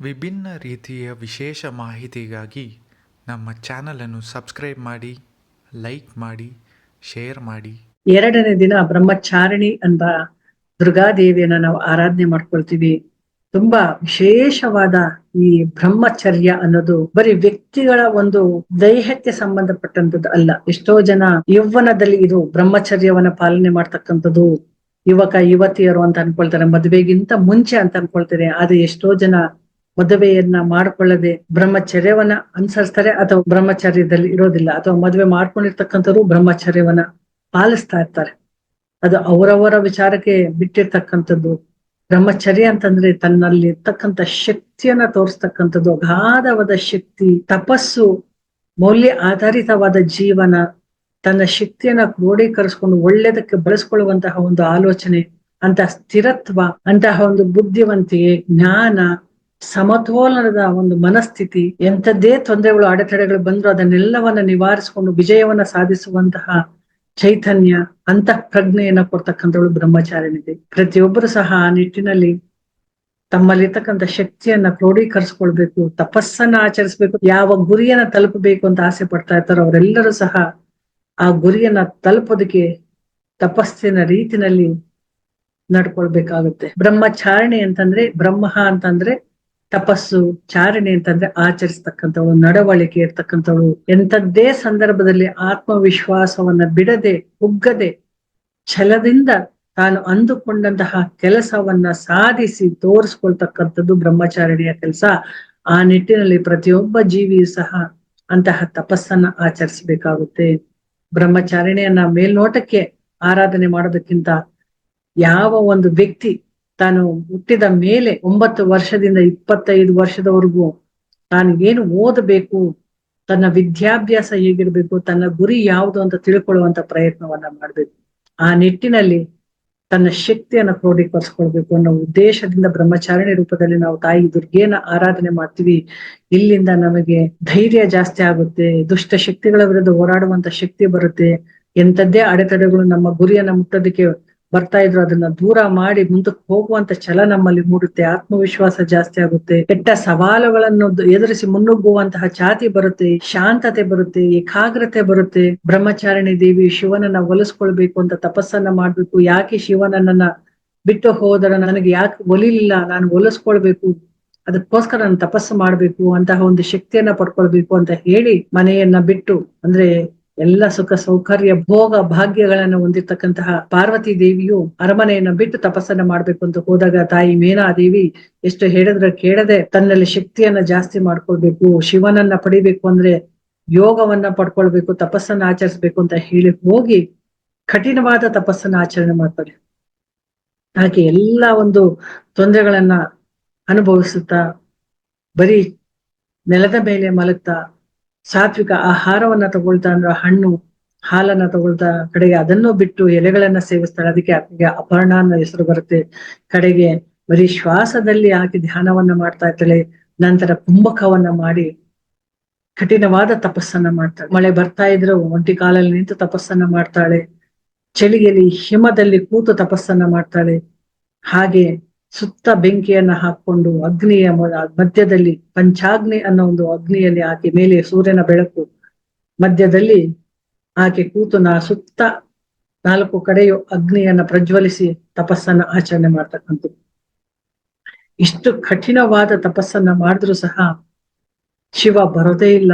ವಿಭಿನ್ನ ರೀತಿಯ ವಿಶೇಷ ಮಾಹಿತಿಗಾಗಿ ನಮ್ಮ ಚಾನಲನ್ನು ಸಬ್ಸ್ಕ್ರೈಬ್ ಮಾಡಿ, ಲೈಕ್ ಮಾಡಿ, ಶೇರ್ ಮಾಡಿ. ಎರಡನೇ ದಿನ ಬ್ರಹ್ಮಚಾರಿಣಿ ಅಂತ ದುರ್ಗಾದೇವಿಯನ್ನ ನಾವು ಆರಾಧನೆ ಮಾಡ್ಕೊಳ್ತೀವಿ. ತುಂಬಾ ವಿಶೇಷವಾದ ಈ ಬ್ರಹ್ಮಚರ್ಯ ಅನ್ನೋದು ಬರೀ ವ್ಯಕ್ತಿಗಳ ಒಂದು ದೈಹಕ್ಕೆ ಸಂಬಂಧಪಟ್ಟಂತದ್ದು ಅಲ್ಲ. ಎಷ್ಟೋ ಜನ ಯೌವನದಲ್ಲಿ ಇದು ಬ್ರಹ್ಮಚರ್ಯವನ್ನ ಪಾಲನೆ ಮಾಡ್ತಕ್ಕಂಥದ್ದು. ಯುವಕ, ಯುವತಿಯರು ಅಂತ ಅನ್ಕೊಳ್ತಾರೆ, ಮದುವೆಗಿಂತ ಮುಂಚೆ ಅಂತ ಅನ್ಕೊಳ್ತಾರೆ. ಆದ್ರೆ ಎಷ್ಟೋ ಜನ ಮದುವೆಯನ್ನ ಮಾಡ್ಕೊಳ್ಳದೆ ಬ್ರಹ್ಮಚರ್ಯವನ್ನ ಅನುಸರಿಸ್ತಾರೆ ಅಥವಾ ಬ್ರಹ್ಮಚರ್ಯದಲ್ಲಿ ಇರೋದಿಲ್ಲ ಅಥವಾ ಮದುವೆ ಮಾಡ್ಕೊಂಡಿರ್ತಕ್ಕಂಥವ್ರು ಬ್ರಹ್ಮಚರ್ಯವನ್ನ ಪಾಲಿಸ್ತಾ ಇರ್ತಾರೆ. ಅದು ಅವರವರ ವಿಚಾರಕ್ಕೆ ಬಿಟ್ಟಿರ್ತಕ್ಕಂಥದ್ದು. ಬ್ರಹ್ಮಚರ್ಯ ಅಂತಂದ್ರೆ ತನ್ನಲ್ಲಿ ಇರ್ತಕ್ಕಂಥ ಶಕ್ತಿಯನ್ನ ತೋರಿಸ್ತಕ್ಕಂಥದ್ದು, ಅಗಾಧವಾದ ಶಕ್ತಿ, ತಪಸ್ಸು, ಮೌಲ್ಯ ಆಧಾರಿತವಾದ ಜೀವನ, ತನ್ನ ಶಕ್ತಿಯನ್ನ ಕ್ರೋಢೀಕರಿಸ್ಕೊಂಡು ಒಳ್ಳೆಯದಕ್ಕೆ ಬಳಸ್ಕೊಳ್ಳುವಂತಹ ಒಂದು ಆಲೋಚನೆ, ಅಂತಹ ಸ್ಥಿರತ್ವ, ಅಂತಹ ಒಂದು ಬುದ್ಧಿವಂತಿಕೆ, ಜ್ಞಾನ ಸಮತೋಲನದ ಒಂದು ಮನಸ್ಥಿತಿ, ಎಂಥದ್ದೇ ತೊಂದರೆಗಳು, ಅಡೆತಡೆಗಳು ಬಂದ್ರು ಅದನ್ನೆಲ್ಲವನ್ನ ನಿವಾರಿಸಿಕೊಂಡು ವಿಜಯವನ್ನ ಸಾಧಿಸುವಂತಹ ಚೈತನ್ಯ ಅಂತಃ ಪ್ರಜ್ಞೆಯನ್ನ ಕೊಡ್ತಕ್ಕಂಥವಳು ಬ್ರಹ್ಮಚಾರ್ಯನಿದೆ ಪ್ರತಿಯೊಬ್ಬರು ಸಹ ಆ ನಿಟ್ಟಿನಲ್ಲಿ ತಮ್ಮಲ್ಲಿರ್ತಕ್ಕಂಥ ಶಕ್ತಿಯನ್ನ ಕ್ರೋಢೀಕರಿಸ್ಕೊಳ್ಬೇಕು, ತಪಸ್ಸನ್ನ ಆಚರಿಸ್ಬೇಕು, ಯಾವ ಗುರಿಯನ್ನ ತಲುಪಬೇಕು ಅಂತ ಆಸೆ ಪಡ್ತಾ ಇರ್ತಾರೋ ಅವರೆಲ್ಲರೂ ಸಹ ಆ ಗುರಿಯನ್ನ ತಲುಪೋದಕ್ಕೆ ತಪಸ್ಸಿನ ರೀತಿನಲ್ಲಿ ನಡ್ಕೊಳ್ಬೇಕಾಗುತ್ತೆ. ಬ್ರಹ್ಮಚಾರಣಿ ಅಂತಂದ್ರೆ ಬ್ರಹ್ಮ ಅಂತಂದ್ರೆ ತಪಸ್ಸು, ಚಾರಣೆ ಅಂತಂದ್ರೆ ಆಚರಿಸ್ತಕ್ಕಂಥವಳು ನಡವಳಿಕೆ ಇರ್ತಕ್ಕಂಥವಳು. ಎಂಥದ್ದೇ ಸಂದರ್ಭದಲ್ಲಿ ಆತ್ಮವಿಶ್ವಾಸವನ್ನ ಬಿಡದೆ, ಉಗ್ಗದೆ, ಛಲದಿಂದ ತಾನು ಅಂದುಕೊಂಡಂತಹ ಕೆಲಸವನ್ನ ಸಾಧಿಸಿ ತೋರಿಸ್ಕೊಳ್ತಕ್ಕಂಥದ್ದು ಬ್ರಹ್ಮಚಾರಿಣಿಯ ಕೆಲಸ. ಆ ನಿಟ್ಟಿನಲ್ಲಿ ಪ್ರತಿಯೊಬ್ಬ ಜೀವಿಯು ಸಹ ಅಂತಹ ತಪಸ್ಸನ್ನ ಆಚರಿಸಬೇಕಾಗುತ್ತೆ. ಬ್ರಹ್ಮಚಾರಿಣಿಯನ್ನ ಮೇಲ್ನೋಟಕ್ಕೆ ಆರಾಧನೆ ಮಾಡೋದಕ್ಕಿಂತ ಯಾವ ಒಂದು ವ್ಯಕ್ತಿ ತಾನು ಹುಟ್ಟಿದ ಮೇಲೆ ಒಂಬತ್ತು ವರ್ಷದಿಂದ ಇಪ್ಪತ್ತೈದು ವರ್ಷದವರೆಗೂ ತಾನು ಏನು ಓದಬೇಕು, ತನ್ನ ವಿದ್ಯಾಭ್ಯಾಸ ಹೇಗಿರ್ಬೇಕು, ತನ್ನ ಗುರಿ ಯಾವುದು ಅಂತ ತಿಳ್ಕೊಳ್ಳುವಂತ ಪ್ರಯತ್ನವನ್ನ ಮಾಡ್ಬೇಕು. ಆ ನಿಟ್ಟಿನಲ್ಲಿ ತನ್ನ ಶಕ್ತಿಯನ್ನ ಕ್ರೋಢೀಕರಿಸ್ಕೊಳ್ಬೇಕು ಅನ್ನೋ ಉದ್ದೇಶದಿಂದ ಬ್ರಹ್ಮಚಾರಿಣಿ ರೂಪದಲ್ಲಿ ನಾವು ತಾಯಿ ದುರ್ಗೆನ ಆರಾಧನೆ ಮಾಡ್ತೀವಿ. ಇಲ್ಲಿಂದ ನಮಗೆ ಧೈರ್ಯ ಜಾಸ್ತಿ ಆಗುತ್ತೆ, ದುಷ್ಟ ಶಕ್ತಿಗಳ ವಿರುದ್ಧ ಹೋರಾಡುವಂತ ಶಕ್ತಿ ಬರುತ್ತೆ. ಎಂಥದ್ದೇ ಅಡೆತಡೆಗಳು ನಮ್ಮ ಗುರಿಯನ್ನ ಮುಟ್ಟೋದಕ್ಕೆ ಬರ್ತಾ ಇದ್ರು, ಅದನ್ನ ದೂರ ಮಾಡಿ ಮುಂದಕ್ಕೆ ಹೋಗುವಂತ ಛಲ ನಮ್ಮಲ್ಲಿ ಮೂಡುತ್ತೆ, ಆತ್ಮವಿಶ್ವಾಸ ಜಾಸ್ತಿ ಆಗುತ್ತೆ. ಕೆಟ್ಟ ಸವಾಲುಗಳನ್ನು ಎದುರಿಸಿ ಮುನ್ನುಗ್ಗುವಂತಹ ಜಾತಿ ಬರುತ್ತೆ, ಶಾಂತತೆ ಬರುತ್ತೆ, ಏಕಾಗ್ರತೆ ಬರುತ್ತೆ. ಬ್ರಹ್ಮಚಾರಿಣಿ ದೇವಿ ಶಿವನನ್ನ ಒಲಿಸ್ಕೊಳ್ಬೇಕು ಅಂತ ತಪಸ್ಸನ್ನ ಮಾಡ್ಬೇಕು. ಯಾಕೆ ಶಿವನನ್ನ ಬಿಟ್ಟು ಹೋದರ ನನಗೆ ಯಾಕೆ ಒಲಿಲಿಲ್ಲ, ನಾನು ಒಲಿಸ್ಕೊಳ್ಬೇಕು, ಅದಕ್ಕೋಸ್ಕರ ನಾನು ತಪಸ್ಸು ಮಾಡ್ಬೇಕು, ಅಂತಹ ಒಂದು ಶಕ್ತಿಯನ್ನ ಪಡ್ಕೊಳ್ಬೇಕು ಅಂತ ಹೇಳಿ ಮನೆಯನ್ನ ಬಿಟ್ಟು, ಅಂದ್ರೆ ಎಲ್ಲ ಸುಖ ಸೌಕರ್ಯ ಭೋಗ ಭಾಗ್ಯಗಳನ್ನು ಹೊಂದಿರ್ತಕ್ಕಂತಹ ಪಾರ್ವತಿ ದೇವಿಯು ಅರಮನೆಯನ್ನ ಬಿಟ್ಟು ತಪಸ್ಸನ್ನ ಮಾಡ್ಬೇಕು ಅಂತ ಹೋದಾಗ ತಾಯಿ ಮೇನಾದೇವಿ ಎಷ್ಟು ಹೇಳಿದ್ರೆ ಕೇಳದೆ ತನ್ನಲ್ಲಿ ಶಕ್ತಿಯನ್ನ ಜಾಸ್ತಿ ಮಾಡ್ಕೊಳ್ಬೇಕು, ಶಿವನನ್ನ ಪಡಿಬೇಕು ಅಂದ್ರೆ ಯೋಗವನ್ನ ಪಡ್ಕೊಳ್ಬೇಕು, ತಪಸ್ಸನ್ನ ಆಚರಿಸ್ಬೇಕು ಅಂತ ಹೇಳಿ ಹೋಗಿ ಕಠಿಣವಾದ ತಪಸ್ಸನ್ನ ಆಚರಣೆ ಮಾಡ್ತಾರೆ. ಹಾಗೆ ಎಲ್ಲ ಒಂದು ತೊಂದರೆಗಳನ್ನ ಅನುಭವಿಸುತ್ತಾ ಬರೀ ನೆಲದ ಮೇಲೆ ಮಲಗ್ತಾ ಸಾತ್ವಿಕ ಆಹಾರವನ್ನ ತಗೊಳ್ತಾ ಅಂದ್ರೆ ಹಣ್ಣು, ಹಾಲನ್ನ ತಗೊಳ್ತಾ ಕಡೆಗೆ ಅದನ್ನು ಬಿಟ್ಟು ಎಲೆಗಳನ್ನ ಸೇವಿಸ್ತಾಳೆ ಅದಕ್ಕೆ ಆಕೆಗೆ ಅಪರ್ಣ ಅನ್ನೋ ಹೆಸರು ಬರುತ್ತೆ. ಕಡೆಗೆ ಬರೀ ಶ್ವಾಸದಲ್ಲಿ ಆಕೆ ಧ್ಯಾನವನ್ನ ಮಾಡ್ತಾ ಇರ್ತಾಳೆ. ನಂತರ ಕುಂಭಕವನ್ನ ಮಾಡಿ ಕಠಿಣವಾದ ತಪಸ್ಸನ್ನ ಮಾಡ್ತಾಳೆ. ಮಳೆ ಬರ್ತಾ ಇದ್ರು ಒಂಟಿ ಕಾಲಲ್ಲಿ ನಿಂತು ತಪಸ್ಸನ್ನ ಮಾಡ್ತಾಳೆ. ಚಳಿಯಲ್ಲಿ ಹಿಮದಲ್ಲಿ ಕೂತು ತಪಸ್ಸನ್ನ ಮಾಡ್ತಾಳೆ. ಹಾಗೆ ಸುತ್ತ ಬೆಂಕಿಯನ್ನ ಹಾಕೊಂಡು ಅಗ್ನಿಯ ಮಧ್ಯದಲ್ಲಿ ಪಂಚಾಗ್ನಿ ಅನ್ನೋ ಒಂದು ಅಗ್ನಿಯಲ್ಲಿ ಆಕೆ ಮೇಲೆ ಸೂರ್ಯನ ಬೆಳಕು. ಮಧ್ಯದಲ್ಲಿ ಆಕೆ ಕೂತು ನಾ ಸುತ್ತ ನಾಲ್ಕು ಕಡೆಯು ಅಗ್ನಿಯನ್ನ ಪ್ರಜ್ವಲಿಸಿ ತಪಸ್ಸನ್ನ ಆಚರಣೆ ಮಾಡ್ತಕ್ಕಂಥದ್ದು. ಇಷ್ಟು ಕಠಿಣವಾದ ತಪಸ್ಸನ್ನ ಮಾಡಿದ್ರು ಸಹ ಶಿವ ಬರೋದೇ ಇಲ್ಲ.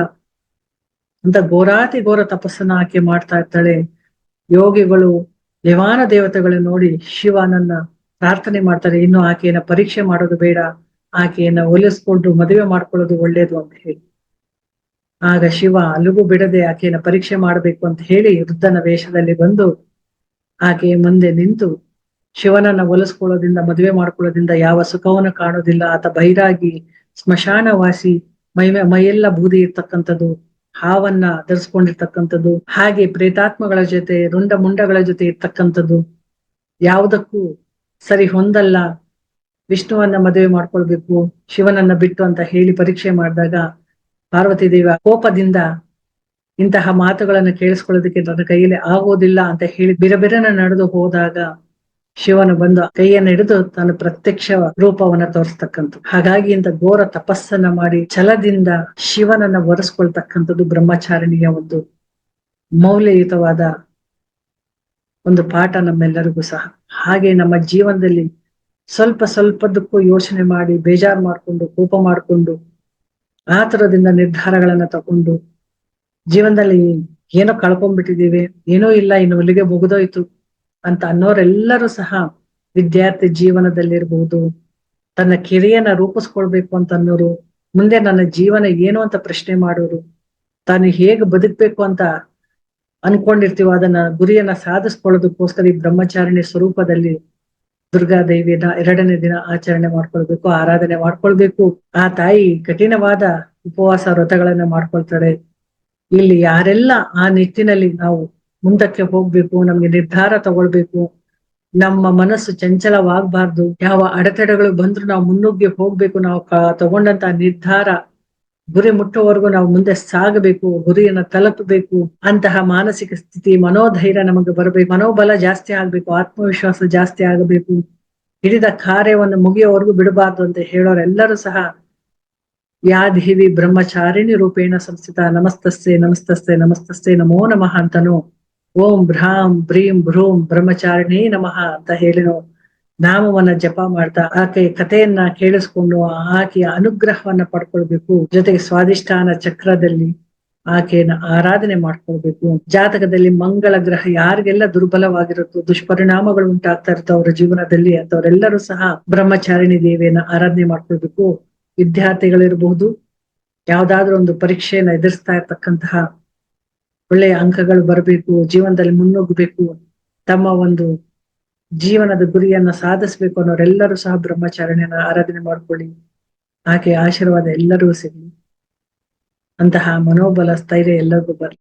ಅಂತ ಘೋರಾತಿ ಘೋರ ತಪಸ್ಸನ್ನ ಆಕೆ ಮಾಡ್ತಾ ಇರ್ತಾಳೆ ಯೋಗಿಗಳು ದೇವಾನ ದೇವತೆಗಳು ನೋಡಿ ಶಿವನನ್ನ ಪ್ರಾರ್ಥನೆ ಮಾಡ್ತಾರೆ, ಇನ್ನು ಆಕೆಯನ್ನ ಪರೀಕ್ಷೆ ಮಾಡೋದು ಬೇಡ, ಆಕೆಯನ್ನ ಒಲಿಸ್ಕೊಂಡು ಮದುವೆ ಮಾಡ್ಕೊಳ್ಳೋದು ಒಳ್ಳೇದು ಅಂತ ಹೇಳಿ. ಆಗ ಶಿವ, ಅಲ್ಲಿಗೂ ಬಿಡದೆ ಆಕೆಯನ್ನ ಪರೀಕ್ಷೆ ಮಾಡಬೇಕು ಅಂತ ಹೇಳಿ ವೃದ್ಧನ ವೇಷದಲ್ಲಿ ಬಂದು ಆಕೆ ಮುಂದೆ ನಿಂತು, ಶಿವನನ್ನ ಒಲಿಸ್ಕೊಳ್ಳೋದ್ರಿಂದ, ಮದುವೆ ಮಾಡ್ಕೊಳ್ಳೋದ್ರಿಂದ ಯಾವ ಸುಖವನ್ನು ಕಾಣೋದಿಲ್ಲ. ಆತ ಬೈರಾಗಿ ಸ್ಮಶಾನವಾಸಿ ಮೈ, ಮೈಯೆಲ್ಲ ಬೂದಿ ಇರ್ತಕ್ಕಂಥದ್ದು, ಹಾವನ್ನ ಧರಿಸ್ಕೊಂಡಿರ್ತಕ್ಕಂಥದ್ದು, ಹಾಗೆ ಪ್ರೇತಾತ್ಮಗಳ ಜೊತೆ, ರುಂಡ ಮುಂಡಗಳ ಜೊತೆ ಇರ್ತಕ್ಕಂಥದ್ದು, ಯಾವುದಕ್ಕೂ ಸರಿ ಹೊಂದಲ್ಲ, ವಿಷ್ಣುವನ್ನ ಮದುವೆ ಮಾಡ್ಕೊಳ್ಬೇಕು, ಶಿವನನ್ನ ಬಿಟ್ಟು ಅಂತ ಹೇಳಿ ಪರೀಕ್ಷೆ ಮಾಡಿದಾಗ ಪಾರ್ವತಿ ದೇವ ಕೋಪದಿಂದ ಇಂತಹ ಮಾತುಗಳನ್ನ ಕೇಳಿಸ್ಕೊಳ್ಳೋದಕ್ಕೆ ನನ್ನ ಕೈಯಲ್ಲಿ ಆಗೋದಿಲ್ಲ ಅಂತ ಹೇಳಿ ಬಿರಬಿರನ ನಡೆದು ಹೋದಾಗ ಶಿವನು ಬಂದು ಕೈಯನ್ನು ಹಿಡಿದು ತಾನು ಪ್ರತ್ಯಕ್ಷ ರೂಪವನ್ನ ತೋರಿಸ್ತಕ್ಕಂಥ ಹಾಗಾಗಿ ಇಂತ ಘೋರ ತಪಸ್ಸನ್ನ ಮಾಡಿ ಛಲದಿಂದ ಶಿವನನ್ನ ಒರೆಸ್ಕೊಳ್ತಕ್ಕಂಥದ್ದು ಬ್ರಹ್ಮಚಾರಿಣಿಯ ಒಂದು ಮೌಲ್ಯಯುತವಾದ ಒಂದು ಪಾಠ ನಮ್ಮೆಲ್ಲರಿಗೂ ಸಹ. ಹಾಗೆ ನಮ್ಮ ಜೀವನದಲ್ಲಿ ಸ್ವಲ್ಪ ಸ್ವಲ್ಪದಕ್ಕೂ ಯೋಚನೆ ಮಾಡಿ, ಬೇಜಾರು ಮಾಡ್ಕೊಂಡು, ಕೋಪ ಮಾಡ್ಕೊಂಡು ತರದಿಂದ ನಿರ್ಧಾರಗಳನ್ನ ತಗೊಂಡು, ಜೀವನದಲ್ಲಿ ಏನೋ ಕಳ್ಕೊಂಡ್ಬಿಟ್ಟಿದ್ದೀವಿ, ಏನೋ ಇಲ್ಲ, ಇನ್ನು ಇಲ್ಲಿಗೆ ಮುಗಿದೋಯ್ತು ಅಂತ ಅನ್ನೋರೆಲ್ಲರೂ ಸಹ ವಿದ್ಯಾರ್ಥಿ ಜೀವನದಲ್ಲಿರ್ಬಹುದು ತನ್ನ ಕಿರಿಯನ್ನ ರೂಪಿಸ್ಕೊಳ್ಬೇಕು ಅಂತ ಅನ್ನೋರು, ಮುಂದೆ ನನ್ನ ಜೀವನ ಏನು ಅಂತ ಪ್ರಶ್ನೆ ಮಾಡೋರು, ತಾನು ಹೇಗೆ ಬದುಕ್ಬೇಕು ಅಂತ ಅನ್ಕೊಂಡಿರ್ತೀವೋ ಅದನ್ನ ಗುರಿಯನ್ನ ಸಾಧಿಸ್ಕೊಳ್ಳೋದಕ್ಕೋಸ್ಕರ ಈ ಬ್ರಹ್ಮಚಾರಿಣಿ ಸ್ವರೂಪದಲ್ಲಿ ದುರ್ಗಾದೇವಿಯನ್ನ ಎರಡನೇ ದಿನ ಆಚರಣೆ ಮಾಡ್ಕೊಳ್ಬೇಕು, ಆರಾಧನೆ ಮಾಡ್ಕೊಳ್ಬೇಕು. ಆ ತಾಯಿ ಕಠಿಣವಾದ ಉಪವಾಸ ವ್ರತಗಳನ್ನ ಮಾಡ್ಕೊಳ್ತಾಳೆ. ಇಲ್ಲಿ ಯಾರೆಲ್ಲ ಆ ನಿಟ್ಟಿನಲ್ಲಿ ನಾವು ಮುಂದಕ್ಕೆ ಹೋಗ್ಬೇಕು, ನಮ್ಗೆ ನಿರ್ಧಾರ ತಗೊಳ್ಬೇಕು, ನಮ್ಮ ಮನಸ್ಸು ಚಂಚಲವಾಗಬಾರ್ದು, ಯಾವ ಅಡೆತಡೆಗಳು ಬಂದ್ರು ನಾವು ಮುನ್ನುಗ್ಗಿ ಹೋಗ್ಬೇಕು, ನಾವು ತಗೊಂಡಂತ ನಿರ್ಧಾರ ಗುರಿ ಮುಟ್ಟುವವರೆಗೂ ನಾವು ಮುಂದೆ ಸಾಗಬೇಕು, ಗುರಿಯನ್ನ ತಲುಪಬೇಕು, ಅಂತಹ ಮಾನಸಿಕ ಸ್ಥಿತಿ, ಮನೋಧೈರ್ಯ ನಮಗೆ ಬರಬೇಕು, ಮನೋಬಲ ಜಾಸ್ತಿ ಆಗ್ಬೇಕು, ಆತ್ಮವಿಶ್ವಾಸ ಜಾಸ್ತಿ ಆಗಬೇಕು, ಹಿಡಿದ ಕಾರ್ಯವನ್ನು ಮುಗಿಯೋವರೆಗೂ ಬಿಡಬಾರ್ದು ಅಂತ ಹೇಳೋರೆಲ್ಲರೂ ಸಹ ಯಾ ದೇವಿ ಬ್ರಹ್ಮಚಾರಿಣಿ ರೂಪೇಣ ಸಂಸ್ಥಿತ ನಮಸ್ತಸ್ತೆ ನಮಸ್ತಸ್ತೆ ನಮಸ್ತಸ್ತೆ ನಮೋ ನಮಃ ಅಂತನೋ. ಓಂ ಭ್ರಾಂ ಬ್ರೀಂ ಭ್ರೂಂ ಬ್ರಹ್ಮಚಾರಿಣಿ ನಮಃ ಅಂತ ಹೇಳಿರೋ ನಾವು ನಾಮವನ್ನ ಜಪ ಮಾಡ್ತಾ ಆಕೆ ಕಥೆಯನ್ನ ಕೇಳಿಸ್ಕೊಂಡು ಆಕೆಯ ಅನುಗ್ರಹವನ್ನ ಪಡ್ಕೊಳ್ಬೇಕು. ಜೊತೆಗೆ ಸ್ವಾದಿಷ್ಠಾನ ಚಕ್ರದಲ್ಲಿ ಆಕೆಯನ್ನ ಆರಾಧನೆ ಮಾಡ್ಕೊಳ್ಬೇಕು. ಜಾತಕದಲ್ಲಿ ಮಂಗಳ ಗ್ರಹ ಯಾರಿಗೆಲ್ಲ ದುರ್ಬಲವಾಗಿರುತ್ತೋ, ದುಷ್ಪರಿಣಾಮಗಳು ಉಂಟಾಗ್ತಾ ಇರ್ತೋ ಅವರ ಜೀವನದಲ್ಲಿ ಅಂತವರೆಲ್ಲರೂ ಸಹ ಬ್ರಹ್ಮಚಾರಿಣಿ ದೇವಿಯನ್ನ ಆರಾಧನೆ ಮಾಡ್ಕೊಳ್ಬೇಕು. ವಿದ್ಯಾರ್ಥಿಗಳಿರಬಹುದು, ಯಾವ್ದಾದ್ರು ಒಂದು ಪರೀಕ್ಷೆಯನ್ನ ಎದುರಿಸ್ತಾ ಇರ್ತಕ್ಕಂತಹ ಒಳ್ಳೆಯ ಅಂಕಗಳು ಬರಬೇಕು, ಜೀವನದಲ್ಲಿ ಮುನ್ನುಗ್ಗಬೇಕು. ತಮ್ಮ ಒಂದು ಜೀವನದ ಗುರಿಯನ್ನ ಸಾಧಿಸ್ಬೇಕು ಅನ್ನೋರೆಲ್ಲರೂ ಸಹ ಬ್ರಹ್ಮಚಾರಣೆಯನ್ನ ಆರಾಧನೆ ಮಾಡ್ಕೊಳ್ಳಿ. ಆಕೆ ಆಶೀರ್ವಾದ ಎಲ್ಲರಿಗೂ ಸಿಗಲಿ. ಅಂತಹ ಮನೋಬಲ, ಸ್ಥೈರ್ಯ ಎಲ್ಲರಿಗೂ ಬರ್ಲಿ